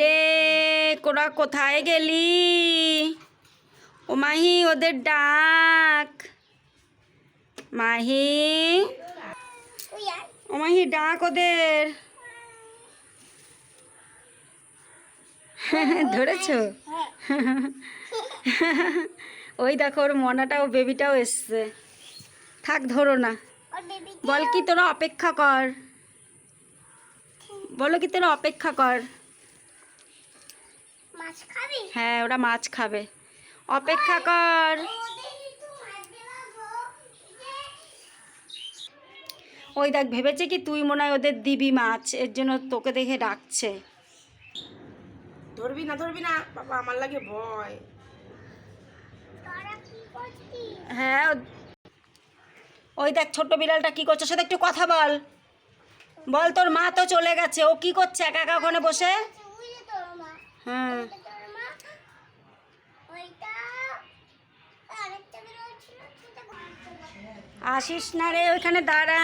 রে কোরা কোথায় গেলি? ও মাহি, ওদের ডাক। মাহি? ও মাহি, ডাক ওদের। ধরেছো? ওই দেখো, ওর মনাটাও, বেবিটাও এসছে। থাক, ধরো না। বল কি তোরা অপেক্ষা কর। বলো কি তোরা অপেক্ষা কর। হ্যাঁ ওরা মাছ খাবে। অপেক্ষা কর। ওই দেখ ভেবেছে কি তুই মনে হয় ওদের দিবি মাছ এর জন্য তোকে দেখে ডাকছে। ধরবি না ধরবি না। বাবা আমার লাগে ভয়। তোরা কি করছিস? হ্যাঁ ওই দেখ ছোট্ট বিড়ালটা কি করছে সাথে একটু কথা বল। বল তোর মা তো চলে গেছে ও কি করছে একা একা ওখানে বসে ওই যে তোর মা হ্যাঁ ওইটা তোর মা ওইটা আরেকটা বেরোচ্ছিল সেটা ঘর আসিস না রে ওইখানে দাঁড়া।